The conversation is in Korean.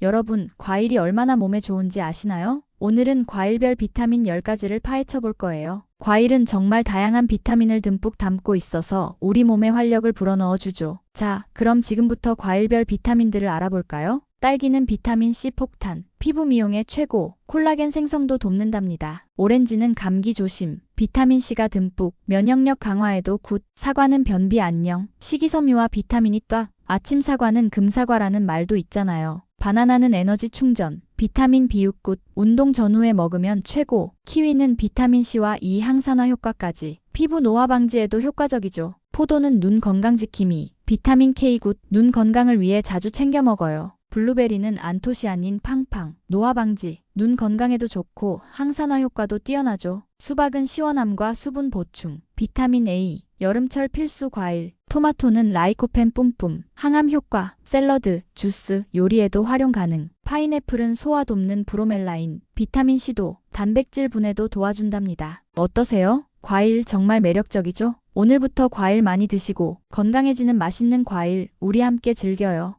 여러분, 과일이 얼마나 몸에 좋은지 아시나요? 오늘은 과일별 비타민 10가지를 파헤쳐 볼 거예요. 과일은 정말 다양한 비타민을 듬뿍 담고 있어서 우리 몸에 활력을 불어넣어 주죠. 자, 그럼 지금부터 과일별 비타민들을 알아볼까요? 딸기는 비타민 C 폭탄, 피부 미용에 최고, 콜라겐 생성도 돕는답니다. 오렌지는 감기 조심, 비타민 C가 듬뿍, 면역력 강화에도 굿, 사과는 변비 안녕, 식이섬유와 비타민이 딱, 아침 사과는 금사과라는 말도 있잖아요. 바나나는 에너지 충전, 비타민 비육굿, 운동 전후에 먹으면 최고, 키위는 비타민 C와 E 항산화 효과까지, 피부 노화 방지에도 효과적이죠. 포도는 눈 건강 지킴이, 비타민 K 굿, 눈 건강을 위해 자주 챙겨 먹어요. 블루베리는 안토시아닌 팡팡, 노화 방지, 눈 건강에도 좋고 항산화 효과도 뛰어나죠. 수박은 시원함과 수분 보충, 비타민 A, 여름철 필수 과일, 토마토는 라이코펜 뿜뿜, 항암 효과, 샐러드, 주스, 요리에도 활용 가능. 파인애플은 소화 돕는 브로멜라인, 비타민 C도 단백질 분해도 도와준답니다. 어떠세요? 과일 정말 매력적이죠? 오늘부터 과일 많이 드시고 건강해지는 맛있는 과일 우리 함께 즐겨요.